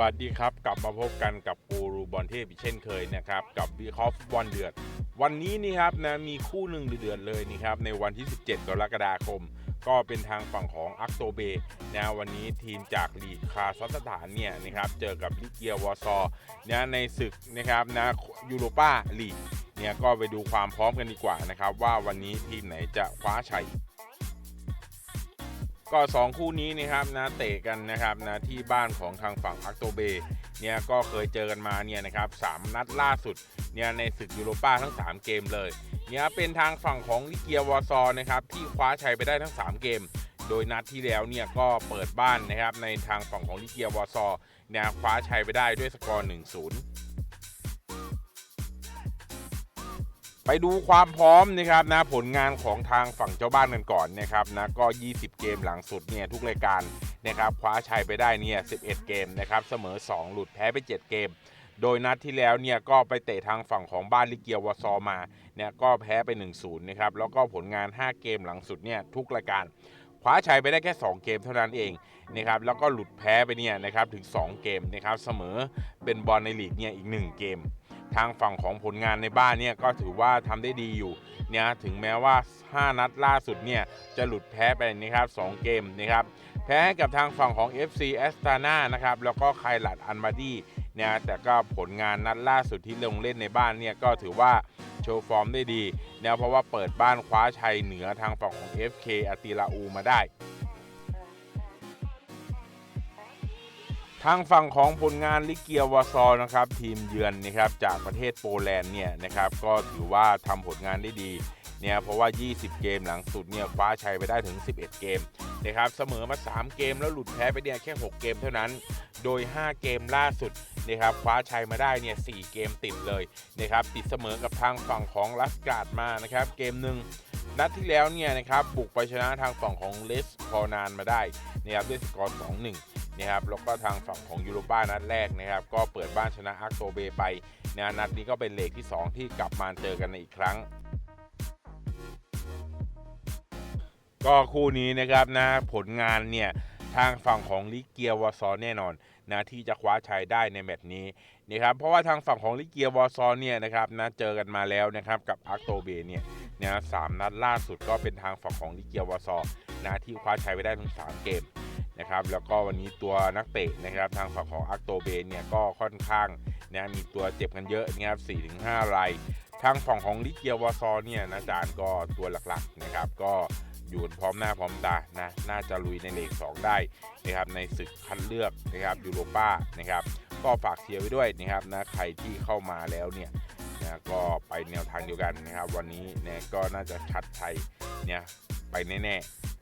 วัสดีครับ กลับมาพบกันกับกูรูบอลเทพอีกเช่นเคยนะครับ กับวิเคราะห์ฟุตบอลเดือด วันนี้นี่ครับนะมีคู่หนึ่งเดือดเลยนี่ครับ ในวันที่ 17 กรกฎาคม ก็เป็นทางฝั่งของอักโตเบนะวันนี้ทีมจากลีกคาซัคสถานเนี่ยนะครับเจอกับลิเกียวอร์ซอนะในศึกนะครับนะยูโรปาลีกเนี่ยก็ไปดูความพร้อมกันดีกว่านะครับ ว่าวันนี้ทีมไหนจะคว้าชัย ก็2คู่นี้นะครับนะเตะกันนะครับนะที่บ้านของทางฝั่งอักโตเบเนี่ยก็เคยเจอกันมาเนี่ยนะครับสามนัดล่าสุดเนี่ยในศึกยูโรป้าทั้ง 3 เกมเลยเนี่ยเป็นทางฝั่งของลิเกียวอร์ซอนะครับที่คว้าชัยไปได้ทั้ง 3 เกม โดยนัดที่แล้วเนี่ยก็เปิดบ้านนะครับในทางฝั่งของลิเกียวอร์ซอเนี่ยคว้าชัยไปได้ด้วยสกอร์1-0 ไปดูความพร้อมนะครับนะผลงานของทางฝั่งเจ้าบ้านกันก่อนนะครับนะก็ 20 เกมหลังสุดเนี่ยทุกรายการนะครับคว้าชัยไปได้เนี่ย 11 เกมนะครับเสมอ 2 หลุดแพ้ไป 7 เกม โดยนัดที่แล้วเนี่ยก็ไปเตะทางฝั่งของบ้านลิเกียววอซอมาเนี่ยก็แพ้ไป 1-0 นะครับแล้วก็ผลงาน 5 เกมหลังสุดเนี่ยทุกรายการคว้าชัยไปได้แค่ 2 เกมเท่านั้นเองนะครับแล้วก็หลุดแพ้ไปเนี่ยนะครับถึง 2 เกมนะครับเสมอเป็นบอลในลีกเนี่ยอีก 1 เกม ทางฝั่งของผลงานในบ้านเนี่ยก็ถือว่าทำได้ดีอยู่เนี่ยถึงแม้ว่า 5 นัดล่าสุดเนี่ยจะหลุดแพ้ไปนะครับ 2 เกมนะครับแพ้กับทางฝั่งของ FC a s t a n a นะครับแล้วก็ไคลัดอันมาดีเนี่ยแต่ก็ผลงานนัดล่าสุดที่ลงเล่นในบ้านเนี่ยก็ถือว่าโชว์ฟอร์มได้ดีเนี่ยเพราะว่าเปิดบ้านคว้าชัยเหนือทางฝั่งของ FK อาติลาอูมาได้ ทางฝั่งของผลงานลิเกียวาซอนะครับ ทีมเยือนนะครับจากประเทศโปแลนด์เนี่ยนะครับก็ถือว่าทำผลงานได้ดีเนี่ยเพราะว่า 20 เกมหลังสุดเนี่ยคว้าชัยไปได้ถึง 11 เกมนะครับเสมอมา 3 เกมแล้วหลุดแพ้ไปเนี่ยแค่ 6 เกมเท่านั้น โดย 5 เกมล่าสุดนะครับคว้าชัยมาได้เนี่ย 4 เกมติดเลยนะครับติดเสมอกับทางฝั่งของลัสการ์ดมานะครับเกมหนึ่งนัดที่แล้วเนี่ยนะครับบุกไปชนะทางฝั่งของเลสพอนานมาได้นะครับด้วยสกอร์ 2-1 นะครับแล้วก็ทางฝั่งของยูโรป้านัดแรกนะครับก็เปิดบ้านชนะอาร์โตเบไปนะนัดนี้ก็เป็นเลกที่ 2 ที่กลับมาเจอกันในอีกครั้ง ก็คู่นี้นะครับนะผลงานเนี่ยทางฝั่งของลิเกียวอซอแน่นอนนะที่จะคว้าชัยได้ในแมตช์นี้นะครับเพราะว่าทางฝั่งของลิเกียวอซอเนี่ยนะครับนะเจอกันมาแล้วนะครับกับอาร์โตเบเนี่ยนะสามนัดล่าสุดก็เป็นทางฝั่งของลิเกียวอซอนะที่คว้าชัยไปได้ทั้งสามเกม นะครับแล้วก็วันนี้ตัวนักเตะนะครับทางฝั่งของอักโตเบนเนี่ยก็ค่อนข้างนะมีตัวเจ็บกันเยอะนะครับ4-5รายทางฝั่งของลิเกียวาซอเนี่ยนะจานก็ตัวหลักๆนะครับก็อยู่พร้อมหน้าพร้อมตานะน่าจะลุยในเลก2ได้นะครับในศึกคัดเลือกนะครับยูโรป้านะครับก็ฝากเชียร์ไว้ด้วยนะครับนะใครที่เข้ามาแล้วเนี่ยนะก็ไปแนวทางเดียวกันนะครับ วันนี้เนี่ยก็น่าจะชัดชัยเนี่ยไปแน่ๆ